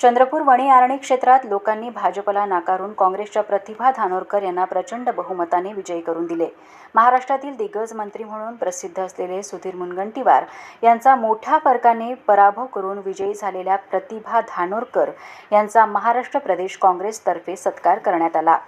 चंद्रपूर वणी आरणी क्षेत्रात लोकांनी भाजपला नाकारून काँग्रेसच्या प्रतिभा धानोरकर यांना प्रचंड बहुमताने विजयी करून दिले. महाराष्ट्रातील दिग्गज मंत्री म्हणून प्रसिद्ध असलेले सुधीर मुनगंटीवार यांचा मोठ्या फरकाने पराभव करून विजयी झालेल्या प्रतिभा धानोरकर यांचा महाराष्ट्र प्रदेश काँग्रेसतर्फे सत्कार करण्यात आला.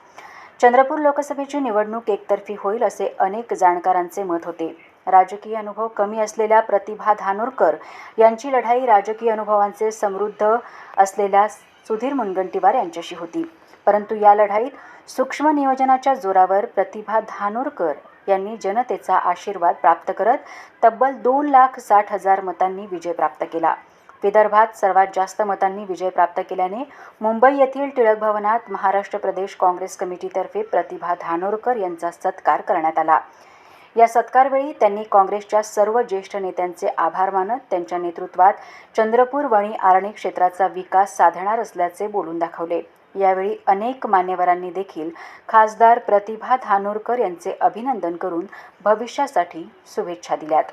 चंद्रपूर लोकसभेची निवडणूक एकतर्फी होईल असे अनेक जाणकारांचे मत होते. राजकीय अनुभव कमी असलेल्या प्रतिभा धानोरकर यांची लढाई राजकीय अनुभवांचे समृद्ध असलेल्या सुधीर मुनगंटीवार यांच्याशी होती. परंतु या लढाईत सूक्ष्म नियोजनाच्या जोरावर प्रतिभा धानोरकर यांनी जनतेचा आशीर्वाद प्राप्त करत तब्बल दोन लाख साठ हजार मतांनी विजय प्राप्त केला. विदर्भात सर्वात जास्त मतांनी विजय प्राप्त केल्याने मुंबई येथील टिळक भवनात महाराष्ट्र प्रदेश काँग्रेस कमिटीतर्फे प्रतिभा धानोरकर यांचा सत्कार करण्यात आला. या सत्कारवेळी त्यांनी काँग्रेसच्या सर्व ज्येष्ठ नेत्यांचे आभार मानत त्यांच्या नेतृत्वात चंद्रपूर वणी आरणी क्षेत्राचा विकास साधणार असल्याचे बोलून दाखवले. यावेळी अनेक मान्यवरांनी देखील खासदार प्रतिभा धानोरकर यांचे अभिनंदन करून भविष्यासाठी शुभेच्छा दिल्यात.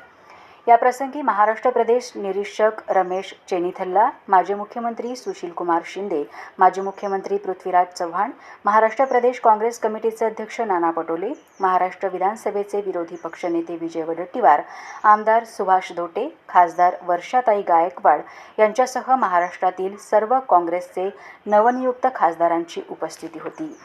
याप्रसंगी महाराष्ट्र प्रदेश निरीक्षक रमेश चेनिथल्ला माजी मुख्यमंत्री सुशीलकुमार शिंदे माजी मुख्यमंत्री पृथ्वीराज चव्हाण महाराष्ट्र प्रदेश काँग्रेस कमिटीचे अध्यक्ष नाना पटोले महाराष्ट्र विधानसभेचे विरोधी पक्षनेते विजय वडट्टीवार आमदार सुभाष धोटे खासदार वर्षाताई गायकवाड यांच्यासह महाराष्ट्रातील सर्व काँग्रेसचे नवनियुक्त खासदारांची उपस्थिती होती.